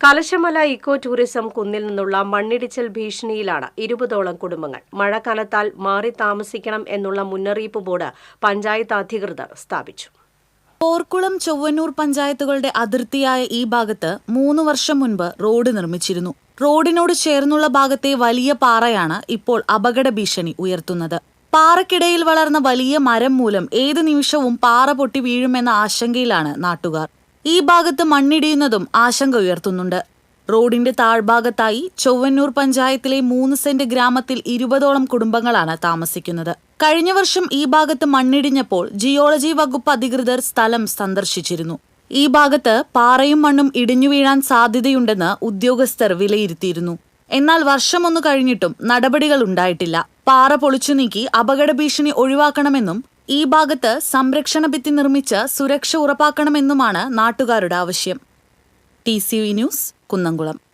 Kalashamala eco tourism കുന്നിൽ നിന്നുള്ള മണ്ണിടിച്ചിൽ ഭീഷണിയിലാണ് ഇരുപതോളം കുടുംബങ്ങൾ. മഴക്കാലത്താൽ മാറി താമസിക്കണം എന്നുള്ള മുന്നറിയിപ്പ് ബോർഡ് പഞ്ചായത്ത് അധികൃതർ സ്ഥാപിച്ചു. പോർക്കുളം ചൊവ്വന്നൂർ പഞ്ചായത്തുകളുടെ അതിർത്തിയായ ഈ ഭാഗത്ത് മൂന്ന് വർഷം മുൻപ് റോഡ് നിർമ്മിച്ചിരുന്നു. റോഡിനോട് ചേർന്നുള്ള ഭാഗത്തെ വലിയ പാറയാണ് ഇപ്പോൾ അപകട ഭീഷണി ഉയർത്തുന്നത്. പാറക്കിടയിൽ വളർന്ന വലിയ മരം മൂലം ഏത് നിമിഷവും പാറ പൊട്ടി വീഴുമെന്ന ആശങ്കയിലാണ് നാട്ടുകാർ. ഈ ഭാഗത്ത് മണ്ണിടിയുന്നതും ആശങ്ക ഉയർത്തുന്നുണ്ട്. റോഡിന്റെ താഴ്ഭാഗത്തായി ചൊവ്വന്നൂർ പഞ്ചായത്തിലെ മൂന്ന് സെന്റ് ഗ്രാമത്തിൽ ഇരുപതോളം കുടുംബങ്ങളാണ് താമസിക്കുന്നത്. കഴിഞ്ഞ വർഷം ഈ ഭാഗത്ത് മണ്ണിടിഞ്ഞപ്പോൾ ജിയോളജി വകുപ്പ് അധികൃതർ സ്ഥലം സന്ദർശിച്ചിരുന്നു. ഈ ഭാഗത്ത് പാറയും മണ്ണും ഇടിഞ്ഞു വീഴാൻ സാധ്യതയുണ്ടെന്ന് ഉദ്യോഗസ്ഥർ വിലയിരുത്തിയിരുന്നു. എന്നാൽ വർഷമൊന്നു കഴിഞ്ഞിട്ടും നടപടികൾ ഉണ്ടായിട്ടില്ല. പാറ പൊളിച്ചു നീക്കി അപകട ഭീഷണി ഒഴിവാക്കണമെന്നും ഈ ഭാഗത്ത് സംരക്ഷണ ഭിത്തി നിർമ്മിച്ച് സുരക്ഷ ഉറപ്പാക്കണമെന്നുമാണ് നാട്ടുകാരുടെ ആവശ്യം. T C news Kunnamkulam.